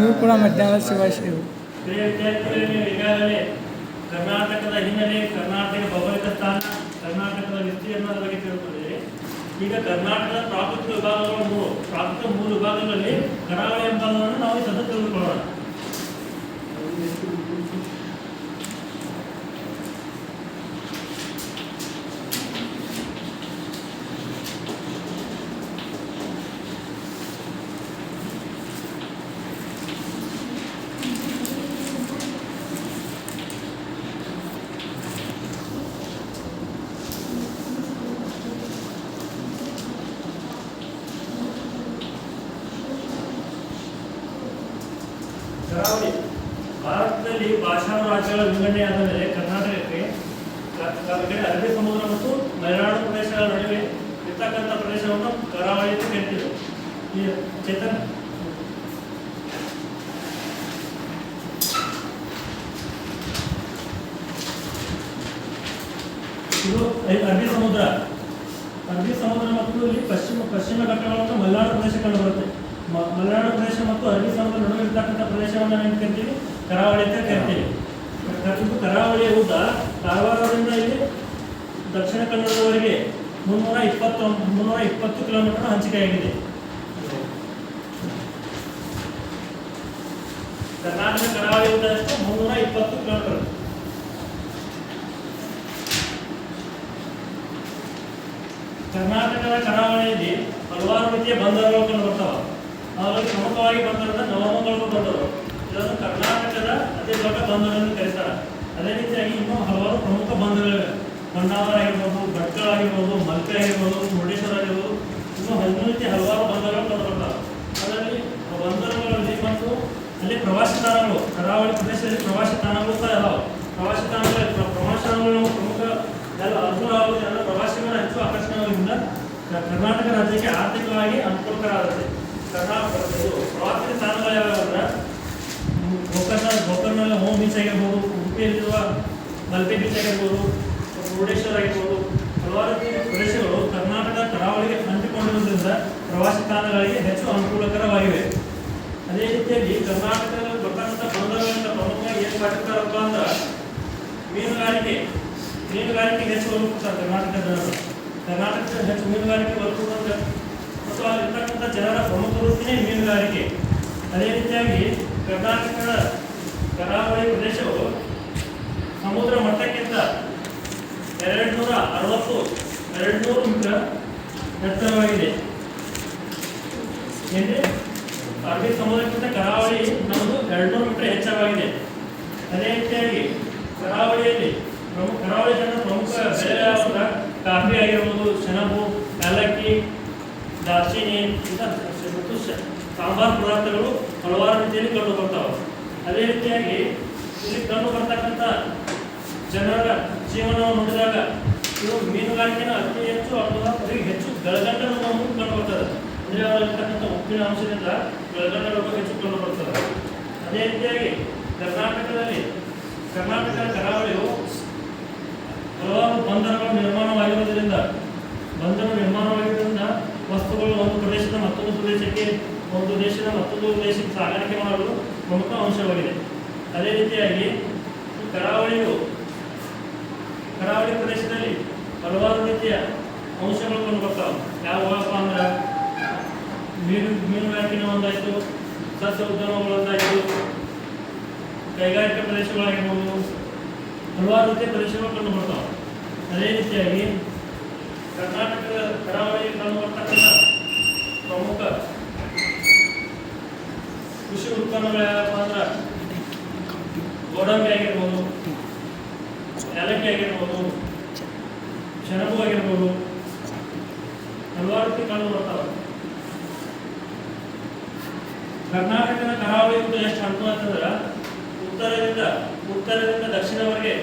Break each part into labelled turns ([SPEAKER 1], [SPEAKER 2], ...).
[SPEAKER 1] ನಿಮಗೂ ಕೂಡ ಮಧ್ಯಾಹ್ನದ ಶುಭಾಶಯಗಳು
[SPEAKER 2] ನೀವು ಕರ್ನಾಟಕದ ಹಿನ್ನೆಲೆ ಕರ್ನಾಟಕ ಭೌಗೋಳಿಕ ಸ್ಥಾನ, ಕರ್ನಾಟಕದ ವಿಸ್ತೀರ್ಣದ ಬಗ್ಗೆ ತಿಳ್ಕೊಂಡಿದ್ದೀರಿ ಈಗ ಕರ್ನಾಟಕದ ಪ್ರಾಕೃತಿಕ ವಿಭಾಗಗಳು ಪ್ರಾಕೃತಿಕ ಮೂರು ವಿಭಾಗಗಳಲ್ಲಿ ಕರಾವಳಿ ಎಂಬುದನ್ನು ನಾವು ಈ ಸದ್ಯ ತಿಳಿದುಕೊಳ್ಳೋಣ. ಕರಾವಳಿ. ಭಾರತದಲ್ಲಿ ಭಾಷಾ ರಾಜ್ಯಗಳ ಆದ ಮೇಲೆ ಕರ್ನಾಟಕಕ್ಕೆ ಅರಬ್ಬಿ ಸಮುದ್ರ ಮತ್ತು ಮಲೆನಾಡು ಪ್ರದೇಶಗಳ ನಡುವೆ ಇರ್ತಕ್ಕಂಥ ಪ್ರದೇಶವನ್ನು ಕರಾವಳಿ ಅಂತ ಕರಿತೀವಿ. ಈ ಚೇತನ್. ಇದು ಅರಬಿ ಅರಬ್ಬಿ ಸಮುದ್ರ. ಅರಬ್ಬಿ ಸಮುದ್ರ ಮತ್ತು ಇಲ್ಲಿ ಪಶ್ಚಿಮ ಪಶ್ಚಿಮ ಘಟ್ಟಗಳು ಮಲೆನಾಡು ಪ್ರದೇಶ ಕಂಡು ಬರುತ್ತೆ. ಮಲೆನಾಡು ಪ್ರದೇಶ ಮತ್ತು ಅರಬ್ಬಿ ಸಮುದ್ರ ನಡುವೆ ಇರ್ತಕ್ಕಂಥ ಪ್ರದೇಶವನ್ನು ನಾವು ಕರಿತೀವಿ. ಕರಾವಳಿ ಅಂತ ಕರಿತೀವಿ. ಕರಾವಳಿಯ ಉದ್ದ ಕಾರವಾರದಿಂದ ಇಲ್ಲಿ ದಕ್ಷಿಣ ಕನ್ನಡದವರೆಗೆ ಮುನ್ನೂರ ಇಪ್ಪತ್ತು ಮುನ್ನೂರ ಇಪ್ಪತ್ತು ಕಿಲೋಮೀಟರ್ ಹಂಚಿಕೆಯಾಗಿದೆ. ಕರ್ನಾಟಕ ಕರಾವಳಿ ಉದ್ದ ಎಷ್ಟು? ಮುನ್ನೂರ ಇಪ್ಪತ್ತು ಕಿಲೋಮೀಟರ್. ಕರ್ನಾಟಕದ ಕರಾವಳಿಯಲ್ಲಿ ಹಲವಾರು ರೀತಿಯ ಬಂದರುಗಳು ಬರ್ತಾವ ಅದರಲ್ಲಿ ಪ್ರಮುಖವಾಗಿ ಬಂದರದ ನವಮಂಗಳೂರು ಬಂದರು ಇದನ್ನು ಕರ್ನಾಟಕದ ಎಂದು ಕರೀತಾರೆ ಅದೇ ರೀತಿಯಾಗಿ ಇನ್ನೂ ಹಲವಾರು ಪ್ರಮುಖ ಬಂಧುಗಳಿವೆ. ಹೊನ್ನಾವರ ಆಗಿರ್ಬೋದು ಭಟ್ಕಳ ಆಗಿರ್ಬೋದು ಮಲ್ಕೆ ಆಗಿರ್ಬೋದು ಮುರುಡೇಶ್ವರ ಆಗಿರ್ಬೋದು ಇನ್ನೂ ಹಲವು ರೀತಿಯ ಹಲವಾರು ಬಂಧುಗಳು ಕಂಡುಬರ್ತಾರೆ ಅದರಲ್ಲಿ ಆ ಬಂದರುಗಳಲ್ಲಿ ಮತ್ತು ಅಲ್ಲಿ ಪ್ರವಾಸಿ ತಾಣಗಳು, ಕರಾವಳಿ ಪ್ರದೇಶದಲ್ಲಿ ಪ್ರವಾಸಿ ತಾಣಗಳು ಸಹ ಇದಾವೆ. ಪ್ರವಾಸಿ ತಾಣಗಳು ಪ್ರ- ಪ್ರವಾಸಿ ತಾಣಗಳು ಪ್ರಮುಖ ಎಲ್ಲ ಅನುಕೂಲ ಆಗುವುದರಿಂದ ಪ್ರವಾಸಿಗರ ಹೆಚ್ಚು ಆಕರ್ಷಣೆಗಳಿಂದ ಕರ್ನಾಟಕ ರಾಜ್ಯಕ್ಕೆ ಆರ್ಥಿಕವಾಗಿ ಅನುಕೂಲಕರ ಆಗುತ್ತೆ ಕರ್ನಾಟಕ ಪ್ರವಾಸಿ ತಾಣಗಳು ಯಾವ್ಯಾವಂದ್ರೆ ಗೋಕರ್ಣ, ಗೋಕರ್ಣದಲ್ಲಿ ಹೋಮ್ ಆಗಿರ್ಬೋದು ಉಡುಪಿಯಲ್ಲಿರುವ ಮಲ್ಪೆ ಬೀಚ್ ಆಗಿರ್ಬೋದು ಮುರುಡೇಶ್ವರ ಆಗಿರ್ಬೋದು, ಹಲವಾರು ಪ್ರದೇಶಗಳು ಕರ್ನಾಟಕ ಕರಾವಳಿಗೆ ಅಂಟಿಕೊಂಡಿರುವುದರಿಂದ ಪ್ರವಾಸಿ ತಾಣಗಳಿಗೆ ಹೆಚ್ಚು ಅನುಕೂಲಕರವಾಗಿವೆ. ಅದೇ ರೀತಿಯಲ್ಲಿ ಕರ್ನಾಟಕದಲ್ಲಿ ಬರ್ತಕ್ಕಂಥ ಬಂದರುಗಳಿಂದ ಪ್ರಮುಖವಾಗಿ ಏನು ಮಾಡಿರ್ತಾರಪ್ಪ ಅಂದ್ರೆ ಮೀನುಗಾರಿಕೆ. ಮೀನುಗಾರಿಕೆ ಹೆಚ್ಚು ಒಲುಕುತ್ತಾರೆ ಕರ್ನಾಟಕ ಕರ್ನಾಟಕದ ಜನರು. ಕರ್ನಾಟಕದ ಹೆಚ್ಚು ಮೀನುಗಾರಿಕೆ ಒಲುಕುವಂತೆ ಮತ್ತು ಅಲ್ಲಿರ್ತಕ್ಕಂಥ ಜನರ ಪ್ರಮುಖ ವೃತ್ತಿನೇ ಮೀನುಗಾರಿಕೆ. ಅದೇ ರೀತಿಯಾಗಿ ಕರ್ನಾಟಕದ ಕರಾವಳಿ ಪ್ರದೇಶವು ಸಮುದ್ರ ಮಟ್ಟಕ್ಕಿಂತ ಎರಡು ನೂರ ಅರವತ್ತು ಎರಡು ನೂರು ಮೀಟರ್ ಎತ್ತರವಾಗಿದೆ. ಏನಿದೆ ಅರಬ್ಬಿ ಸಮುದ್ರಕ್ಕಿಂತ ಕರಾವಳಿ ನಮ್ಮದು ಎರಡ್ನೂರು ಮೀಟರ್ ಹೆಚ್ಚಾಗಿದೆ. ಅದೇ ರೀತಿಯಾಗಿ ಕರಾವಳಿಯಲ್ಲಿ ಪ್ರಮುಖ ಕರಾವಳಿ ಜನ ಪ್ರಮುಖ ಬೆಳೆ ಕಾಫಿ ಆಗಿರ್ಬೋದು, ಸೆಣಬು, ಏಲಕ್ಕಿ ದಾಲ್ಚಿನಿ ಇಂಥ ಸಾಂಬಾರು ಪದಾರ್ಥಗಳು ಹಲವಾರು ರೀತಿಯಲ್ಲಿ ಕಂಡು ಬರ್ತಾವೆ ಅದೇ ರೀತಿಯಾಗಿ ಇಲ್ಲಿ ಕಂಡು ಬರ್ತಕ್ಕಂಥ ಜನರ ಜೀವನವನ್ನು ನೋಡಿದಾಗ ಇವು ಮೀನುಗಾರಿಕೆನ ಅತಿ ಹೆಚ್ಚು ಅಥವಾ ಅವರಿಗೆ ಹೆಚ್ಚು ಬೆಳಗಂಡನ್ನು ರೋಗವನ್ನು ಕಂಡು ಬರ್ತದೆ. ಅಂದರೆ ಅವರಲ್ಲಿರ್ತಕ್ಕಂಥ ಉಪ್ಪಿನ ಅಂಶದಿಂದ ಬೆಳಗಂಡ ರೋಗ ಹೆಚ್ಚು ಕಂಡು ಬರ್ತದೆ. ಅದೇ ರೀತಿಯಾಗಿ ಕರ್ನಾಟಕದಲ್ಲಿ ಕರ್ನಾಟಕದ ಕರಾವಳಿಯು ಹಲವಾರು ಬಂದರುಗಳು ನಿರ್ಮಾಣವಾಗಿರುವುದರಿಂದ, ಬಂದರು ನಿರ್ಮಾಣವಾಗಿರುವುದರಿಂದ ವಸ್ತುಗಳು ಒಂದು ಪ್ರದೇಶದ ಮತ್ತೊಂದು ಪ್ರದೇಶಕ್ಕೆ, ಒಂದು ದೇಶದ ಮತ್ತೊಂದು ದೇಶಕ್ಕೆ ಸಾಗಾಣಿಕೆ ಮಾಡಲು ಪ್ರಮುಖ ಅಂಶವಾಗಿದೆ ಅದೇ ರೀತಿಯಾಗಿ ಕರಾವಳಿಯು ಕರಾವಳಿ ಪ್ರದೇಶದಲ್ಲಿ ಹಲವಾರು ರೀತಿಯ ಅಂಶಗಳು ಕಂಡು ಬರ್ತಾವೆ ಯಾವಪ್ಪ ಅಂದ್ರೆ ಮೀನು ಮೀನುಗಾರಿಕೆನ ಒಂದಾಯಿತು, ಸಸ್ಯ ಉದ್ಯಮಗಳೊಂದಾಯಿತು ಕೈಗಾರಿಕಾ ಪ್ರದೇಶಗಳಾಗಿರ್ಬೋದು, ಹಲವಾರು ರೀತಿಯ ಪ್ರದೇಶಗಳು ಕಂಡು ಬರ್ತಾವೆ ಅದೇ ರೀತಿಯಾಗಿ ಕರ್ನಾಟಕದ ಕರಾವಳಿಯಲ್ಲಿ ಕಂಡು ಬರ್ತಕ್ಕಂಥ ಪ್ರಮುಖ ಕೃಷಿ ಉತ್ಪನ್ನಗಳು ಗೋಡಂಬಿ ಆಗಿರ್ಬೋದು ಏಲಕ್ಕಿ ಆಗಿರ್ಬೋದು ಸೆಣಬು ಆಗಿರ್ಬೋದು ಹಲವಾರು ರೀತಿ ಕಂಡು ಬರ್ತಾವೆ ಕರ್ನಾಟಕದ ಕರಾವಳಿ ಉದ್ದ ಎಷ್ಟು ಅನುಕೂಲ ಅಂತಂದ್ರೆ ಉತ್ತರದಿಂದ ಉತ್ತರದಿಂದ ದಕ್ಷಿಣವರೆಗೆ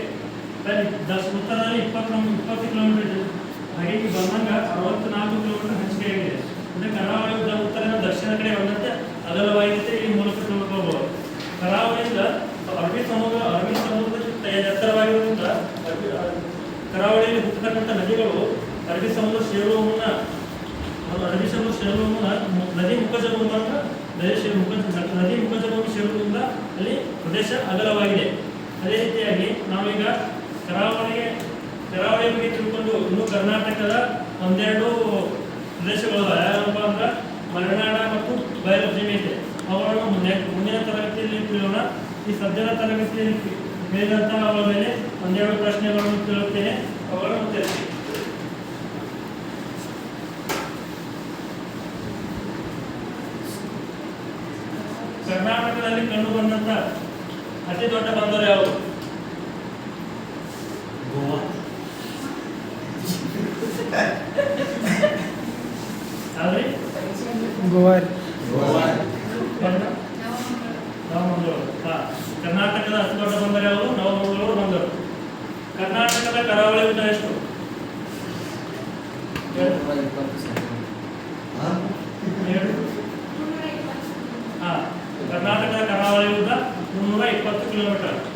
[SPEAKER 2] ಬರೀ ದಕ್ಷ, ಉತ್ತರದಲ್ಲಿ ಇಪ್ಪತ್ತು ಇಪ್ಪತ್ತು ಕಿಲೋಮೀಟರ್ ಇದೆ. ಹಾಗೆ ಇಲ್ಲಿ ಬಂದಂಗ ಅರವತ್ನಾಲ್ಕು ಕಿಲೋಮೀಟರ್ ಹಂಚಿಕೆಯಾಗಿದೆ ಅಂದರೆ ಕರಾವಳಿ ಉದ್ದ ಉತ್ತರದಿಂದ ದಕ್ಷಿಣ ಕಡೆ ಬಂದಂತೆ ಅಗಲವಾಗಿದೆ ಈ ಮೂಲಕ ತಿಳ್ಕೊಳ್ಬೋದು ಕರಾವಳಿಯಿಂದ ಅರಬ್ಬಿ ಸಮುದ್ರ ಅರಬ್ಬಿ ಸಮುದ್ರಕ್ಕಿಂತ ಎತ್ತರವಾಗಿರೋದ್ರಿಂದ ಅರಬ್ಬಿ ಕರಾವಳಿಯಲ್ಲಿ ಹುಟ್ಟತಕ್ಕಂಥ ನದಿಗಳು ಅರಬ್ಬಿ ಸಮುದ್ರ ಸೇರುವ ಮುನ್ನ ಅದು ಮಾತ್ರ ಪ್ರದೇಶ ಮುಖಜ ನದಿ ಶೇ- ಮುಖ ನದಿ ಪ್ರದೇಶ ಅಗಲವಾಗಿದೆ. ಅದೇ ರೀತಿಯಾಗಿ ನಾವೀಗ ಕರಾವಳಿಗೆ ಕರಾವಳಿ ಬಗ್ಗೆ ತಿಳ್ಕೊಂಡು ಇನ್ನು ಕರ್ನಾಟಕದ ಒಂದೆರಡು ಪ್ರದೇಶಗಳು ಯಾವಪ್ಪ ಅಂದ್ರೆ ಮಲೆನಾಡ ಮತ್ತು ಬಯಲು ಇದೆ. ಅವುಗಳನ್ನು ಮುಂದೆ ಮುಂದಿನ ತರಗತಿಯಲ್ಲಿ ತಿಳಿಯೋಣ. ಈ ಸದ್ಯದ ತರಗತಿಯಲ್ಲಿ ಮೇಲಂತಹ ಅವರ ಮೇಲೆ ಒಂದೆರಡು ಪ್ರಶ್ನೆಗಳನ್ನು ಕೇಳುತ್ತೇನೆ. ಅವುಗಳನ್ನು ಉತ್ತರಿಸಿ ಕರ್ನಾಟಕದಲ್ಲಿ ಕಂಡು ಬಂದಂತ ಅತಿ ದೊಡ್ಡ ಬಂದರು ಯಾವುದು
[SPEAKER 3] ಗೋವಾ.
[SPEAKER 2] ಆದ್ರೆ
[SPEAKER 1] ಗೋವಾ
[SPEAKER 3] ಗೋವಾ.
[SPEAKER 2] ನವಮಂಗಳೂರು ಹಾ. ಕರ್ನಾಟಕದ ಅತಿ ದೊಡ್ಡ ಬಂದರು ಯಾವುದು ನವಮಂಗಳೂರು ಬಂದರು ಕರ್ನಾಟಕದ ಕರಾವಳಿ ಉದ್ದ ಎಷ್ಟು? ಕರ್ನಾಟಕದ